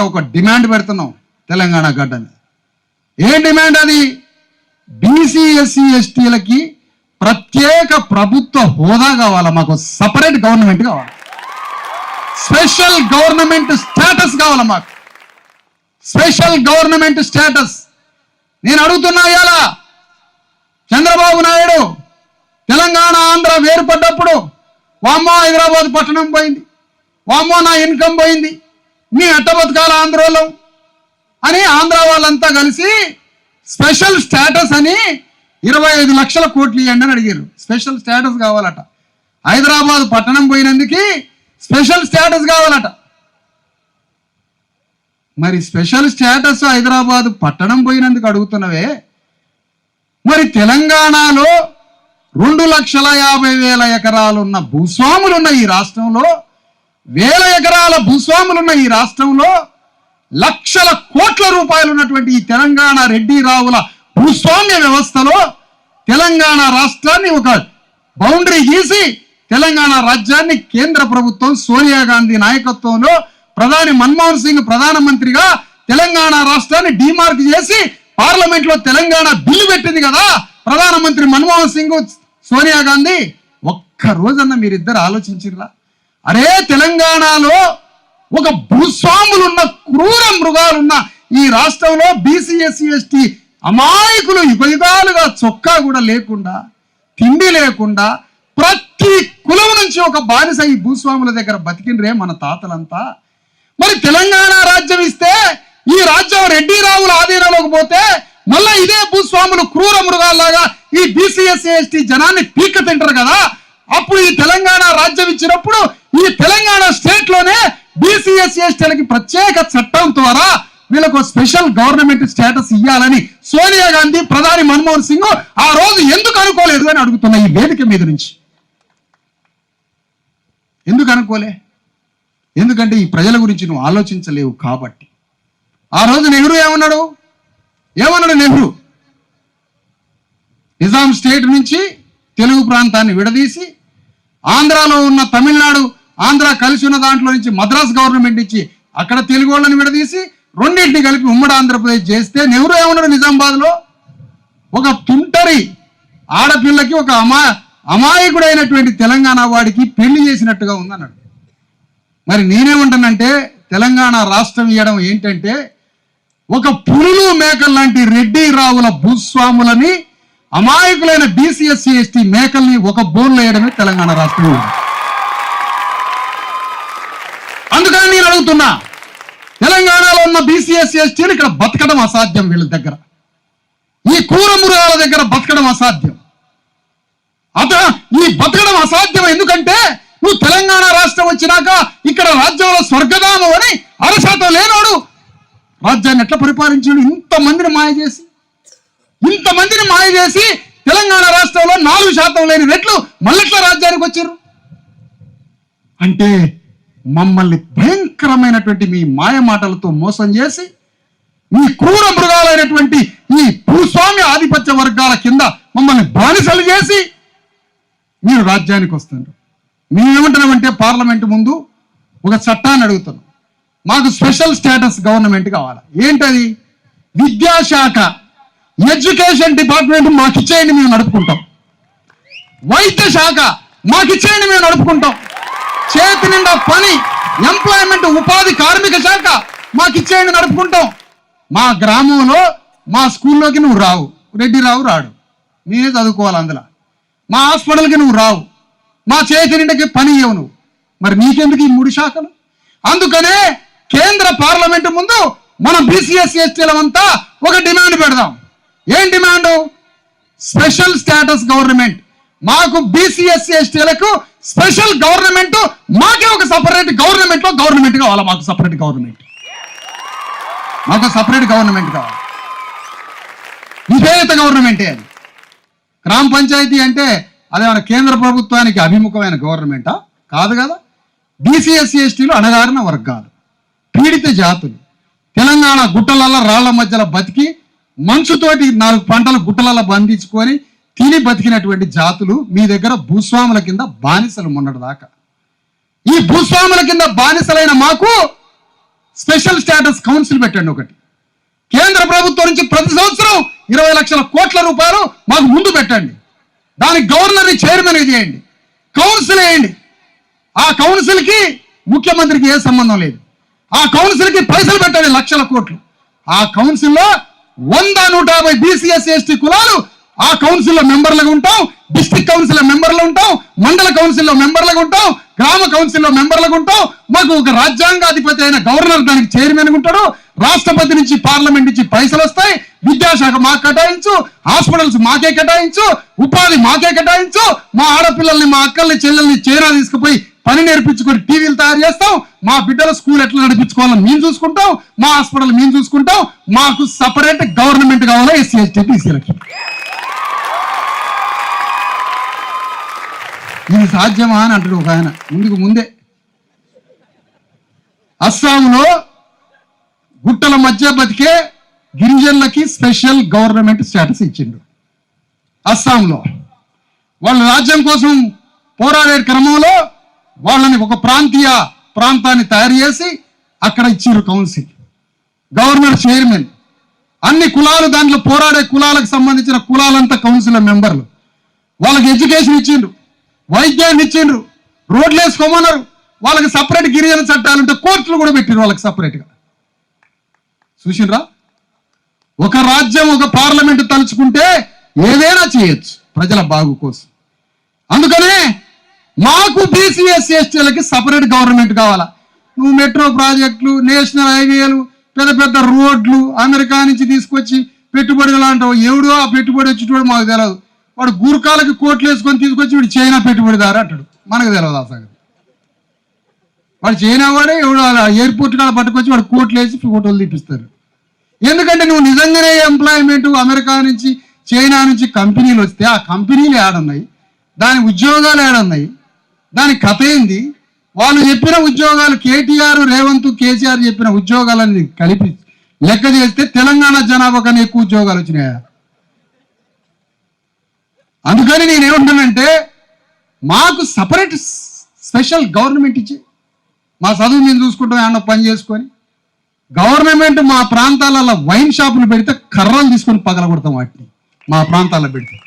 ఒక డిమాండ్ పెడుతున్నాం తెలంగాణ గడ్డ మీద ఏం డిమాండ్ అది? బీసీ ఎస్సీ ఎస్టీలకి ప్రత్యేక ప్రభుత్వ హోదా కావాలా? మాకు సపరేట్ గవర్నమెంట్ కావాలి. స్పెషల్ గవర్నమెంట్ స్టేటస్ కావాలా మాకు? Special government status. నేను అడుగుతున్నా ఇలా చంద్రబాబు నాయుడు తెలంగాణ ఆంధ్ర వేరుపడ్డప్పుడు వామ్మో హైదరాబాద్ పట్టణం పోయింది. వామ్మో నా ఇన్కమ్ పోయింది. మీ అట్ట బతకాల ఆంధ్రలో అని ఆంధ్ర వాళ్ళంతా కలిసి స్పెషల్ స్టేటస్ అని ఇరవై ఐదు లక్షల కోట్లు ఇవ్వండి అని అడిగారు. స్పెషల్ స్టేటస్ కావాలట. హైదరాబాద్ పట్టణం పోయినందుకు స్పెషల్ స్టేటస్ కావాలట. మరి స్పెషల్ స్టేటస్ హైదరాబాద్ పట్టణం పోయినందుకు అడుగుతున్నవే. మరి తెలంగాణలో రెండు లక్షల యాభై వేల ఎకరాలున్న భూస్వాములున్న ఈ రాష్ట్రంలో వేల ఎకరాల భూస్వాములున్న ఈ రాష్ట్రంలో లక్షల కోట్ల రూపాయలు ఉన్నటువంటి ఈ తెలంగాణ రెడ్డి రావుల భూస్వామ్య వ్యవస్థలో తెలంగాణ రాష్ట్రాన్ని ఒక బౌండరీ గీసి తెలంగాణ రాజ్యాన్ని కేంద్ర ప్రభుత్వం సోనియా గాంధీ నాయకత్వంలో ప్రధాని మన్మోహన్ సింగ్ ప్రధానమంత్రిగా తెలంగాణ రాష్ట్రాన్ని డిమార్క్ చేసి పార్లమెంట్లో తెలంగాణ బిల్లు పెట్టింది కదా ప్రధానమంత్రి మన్మోహన్ సింగ్ సోనియా గాంధీ. ఒక్క రోజన్న మీరిద్దరు ఆలోచించిర్రా? అరే తెలంగాణలో ఒక భూస్వాములున్న క్రూర మృగాలున్న ఈ రాష్ట్రంలో బీసీఎస్సీ ఎస్టీ అమాయకులు యుగయుగాలుగా చొక్కా కూడా లేకుండా తిండి లేకుండా ప్రతి కులం నుంచి ఒక బానిస ఈ భూస్వాముల దగ్గర బతికినరే మన తాతలంతా. మరి తెలంగాణ రాజ్యం ఇస్తే ఈ రాజ్యం రెడ్డి రావుల ఆధీనంలోకి పోతే మళ్ళా ఇదే భూస్వాములు క్రూర మృగాల్లాగా ఈ బీసీఎస్సీ ఎస్టీ జనాన్ని పీక తింటారు కదా? అప్పుడు ఈ తెలంగాణ రాజ్యం ఇచ్చినప్పుడు ఈ తెలంగాణ స్టేట్లోనే బీసీఎస్సీ ఎస్టీలకి ప్రత్యేక చట్టం ద్వారా వీళ్ళకు స్పెషల్ గవర్నమెంట్ స్టేటస్ ఇవ్వాలని సోనియా గాంధీ ప్రధాని మన్మోహన్ సింగ్ ఆ రోజు ఎందుకు అనుకోలేదు అని అడుగుతున్న ఈ వేదిక మీద నుంచి. ఎందుకు అనుకోలే? ఎందుకంటే ఈ ప్రజల గురించి నువ్వు ఆలోచించలేవు కాబట్టి. ఆ రోజు నెహ్రూ ఏమన్నాడు? ఏమన్నాడు నెహ్రూ? నిజాం స్టేట్ నుంచి తెలుగు ప్రాంతాన్ని విడదీసి ఆంధ్రాలో ఉన్న తమిళనాడు ఆంధ్ర కలిసి ఉన్న దాంట్లో నుంచి మద్రాస్ గవర్నమెంట్ ఇచ్చి అక్కడ తెలుగు వాళ్ళని విడదీసి రెండింటిని కలిపి ఉమ్మడి ఆంధ్రప్రదేశ్ చేస్తే నెహ్రూ ఏమన్నాడు నిజామాబాద్లో? ఒక తుంటరి ఆడపిల్లకి ఒక అమా అమాయకుడైనటువంటి తెలంగాణ వాడికి పెళ్ళి చేసినట్టుగా ఉందన్నాడు. మరి నేనేమంటానంటే తెలంగాణ రాష్ట్రం ఇవ్వడం ఏంటంటే ఒక పులులు మేకలు లాంటి రెడ్డి రావుల భూస్వాములని అమాయకులైన బీసీఎస్సీ ఎస్టీ మేకల్ని ఒక బోన్లో వేయడమే తెలంగాణ రాష్ట్రం. అందుకని నేను అడుగుతున్నా. తెలంగాణలో ఉన్న బీసీఎస్సీ ఎస్టీలు ఇక్కడ బతకడం అసాధ్యం వీళ్ళ దగ్గర. ఈ కూర మృగాల దగ్గర బతకడం అసాధ్యం. అత ఈ బతకడం అసాధ్యం ఎందుకంటే నువ్వు తెలంగాణ రాష్ట్రం వచ్చినాక ఇక్కడ రాజ్యంలో స్వర్గధామం అని అరశాతం లేనోడు రాజ్యాన్ని ఎట్లా పరిపాలించాడు? ఇంతమందిని మాయ చేసి ఇంతమందిని మాయ చేసి తెలంగాణ రాష్ట్రంలో నాలుగు శాతం లేని రెట్లు మళ్ళెట్లా రాజ్యానికి వచ్చారు అంటే మమ్మల్ని భయంకరమైనటువంటి మీ మాయ మాటలతో మోసం చేసి మీ క్రూర మృగాలైనటువంటి ఈ భూస్వామ్య ఆధిపత్య వర్గాల కింద మమ్మల్ని బానిసలు చేసి మీరు రాజ్యానికి వస్తారు మేమేమంటున్నామంటే పార్లమెంట్ ముందు ఒక చట్టాన్ని అడుగుతున్నాం. మాకు స్పెషల్ స్టేటస్ గవర్నమెంట్ కావాలి? ఏంటది? విద్యాశాఖ ఎడ్యుకేషన్ డిపార్ట్మెంట్ మాకు ఇచ్చేయండి మేము నడుపుకుంటాం. వైద్య శాఖ మాకు ఇచ్చేయండి మేము నడుపుకుంటాం. చేతి నిండా పని ఎంప్లాయ్మెంట్ ఉపాధి కార్మిక శాఖ మాకు ఇచ్చేయండి నడుపుకుంటాం. మా గ్రామంలో మా స్కూల్లోకి నువ్వు రావు. రెడ్డి రావు రాడు. నేనే చదువుకోవాలి అందులో. మా హాస్పిటల్కి నువ్వు రావు. మా చేతి నిండకి పని ఇవ్వవు నువ్వు. మరి నీకెందుకు ఈ మూడు శాఖలు? అందుకనే కేంద్ర పార్లమెంట్ ముందు మన బీసీఎస్ ఎస్టీలమంతా ఒక డిమాండ్ పెడదాం. ఏం డిమాండ్? Special status government. మాకు బీసీఎస్సీ ఎస్టీలకు స్పెషల్ గవర్నమెంట్ మాకే ఒక సపరేట్ గవర్నమెంట్లో గవర్నమెంట్ కావాలి? మాకు సపరేట్ గవర్నమెంట్. మాకు సపరేట్ గవర్నమెంట్ కావాలి. విధేయత గవర్నమెంటే అది. గ్రామ పంచాయతీ అంటే అదేమైనా కేంద్ర ప్రభుత్వానికి అభిముఖమైన గవర్నమెంటా? కాదు కదా? బీసీఎస్సీ ఎస్టీలు అణగారిన వర్గాలు. పీడిత జాతులు. తెలంగాణ గుట్టలల్లో రాళ్ళ మధ్యలో బతికి మంచుతోటి నాలుగు పంటలు గుట్టలలో బంధించుకొని తిని బతికినటువంటి జాతులు మీ దగ్గర భూస్వాముల కింద బానిసలు మొన్నటి దాకా ఈ భూస్వాముల కింద బానిసలైన మాకు స్పెషల్ స్టేటస్ కౌన్సిల్ పెట్టండి ఒకటి. కేంద్ర ప్రభుత్వం నుంచి ప్రతి సంవత్సరం ఇరవై లక్షల కోట్ల రూపాయలు మాకు ముందు పెట్టండి. దానికి గవర్నర్ని చైర్మన్ చేయండి. కౌన్సిల్ వేయండి. ఆ కౌన్సిల్కి ముఖ్యమంత్రికి ఏ సంబంధం లేదు. ఆ కౌన్సిల్కి పైసలు పెట్టండి లక్షల కోట్లు. ఆ కౌన్సిల్లో వంద నూట యాభై బీసీఎస్ ఎస్టీ కులాలు ఆ కౌన్సిల్లో మెంబర్లుగా ఉంటాం డిస్టిక్ కౌన్సిల్లో మెంబర్లు ఉంటాం మండల కౌన్సిల్లో మెంబర్లుగా ఉంటాం గ్రామ కౌన్సిల్లో మెంబర్లుగా ఉంటాం. మాకు ఒక రాజ్యాంగాధిపతి అయిన గవర్నర్ దానికి చైర్మన్ ఉంటాడు. రాష్ట్రపతి నుంచి పార్లమెంట్ నుంచి పైసలు వస్తాయి. విద్యాశాఖ మాకు కేటాయించు హాస్పిటల్స్ మాకే కేటాయించు ఉపాధి మాకే కేటాయించు. మా ఆడపిల్లల్ని మా అక్కల్ని చెల్లెల్ని చైనా తీసుకుపోయి పని నేర్పించుకొని టీవీలు తయారు చేస్తాం. మా బిడ్డల స్కూల్ ఎట్లా నడిపించుకోవాలని మేము చూసుకుంటాం. మా హాస్పిటల్ మేము చూసుకుంటాం. మాకు సపరేట్ గవర్నమెంట్ కావాలా ఎస్సీ ఎస్టీ బీసీలకి ఇది సాధ్యమా అని అంటాడు ఒక ఆయన. ముందుకు ముందే. అస్సాంలో గుట్టల మధ్య బతికే గిరిజనులకి స్పెషల్ గవర్నమెంట్ స్టేటస్ ఇచ్చిండు. అస్సాంలో. వాళ్ళ రాజ్యం కోసం పోరాడే క్రమంలో వాళ్ళని ఒక ప్రాంతీయ ప్రాంతాన్ని తయారు చేసి అక్కడ ఇచ్చిండ్రు కౌన్సిల్. Governor chairman. అన్ని కులాలు దాంట్లో పోరాడే కులాలకు సంబంధించిన కులాలంతా కౌన్సిల్ మెంబర్లు. వాళ్ళకి ఎడ్యుకేషన్ ఇచ్చిండ్రు వైద్యాన్ని ఇచ్చిండ్రు. రోడ్లు వేసుకోమన్నారు. వాళ్ళకి సపరేట్ గిరిజన చట్టాలు అంటే కోర్టులు కూడా పెట్టిండ్రు వాళ్ళకి సపరేట్గా చూసిండ్రా? ఒక రాజ్యం ఒక పార్లమెంట్ తలుచుకుంటే ఏదైనా చేయొచ్చు ప్రజల బాగు కోసం. అందుకనే మాకు బీసీఎస్ ఎస్టీలకి సపరేట్ గవర్నమెంట్ కావాలా? నువ్వు మెట్రో ప్రాజెక్టులు నేషనల్ హైవేలు పెద్ద పెద్ద రోడ్లు అమెరికా నుంచి తీసుకొచ్చి పెట్టుబడులు అంటావు ఎవడో ఆ పెట్టుబడి వచ్చేటోడు మాకు తెలియదు వాడు గూర్ఖాలకి కోట్లు వేసుకొని తీసుకొచ్చి వీడు చైనా పెట్టుబడిదారు అంటాడు. మనకు తెలియదు ఆ సంగతి. వాడు చైనా వాడే ఎవడు ఎయిర్పోర్ట్ కాడ పట్టుకొచ్చి వాడు కోట్లు వేసి ఫోటోలు తీపిస్తారు. ఎందుకంటే నువ్వు నిజంగానే ఎంప్లాయ్మెంట్ అమెరికా నుంచి చైనా నుంచి కంపెనీలు వస్తే ఆ కంపెనీలు ఏడున్నాయి దాని ఉద్యోగాలు ఏడున్నాయి దాని కథ ఏంది? వాళ్ళు చెప్పిన ఉద్యోగాలు కేటీఆర్ రేవంత్ కేసీఆర్ చెప్పిన ఉద్యోగాలని కలిపి లెక్క చేస్తే తెలంగాణ జనాభా కన్నా ఎక్కువ ఉద్యోగాలు వచ్చినాయా? అందుకని నేను ఏమంటానంటే మాకు సపరేట్ స్పెషల్ గవర్నమెంట్ ఇచ్చి మా చదువు మేము చూసుకుంటాం ఏమన్నా పని చేసుకొని గవర్నమెంట్ మా ప్రాంతాలలో వైన్ షాపులు పెడితే కర్రలు తీసుకొని పగలగొడతాం వాటిని. మా ప్రాంతాల్లో పెడితే.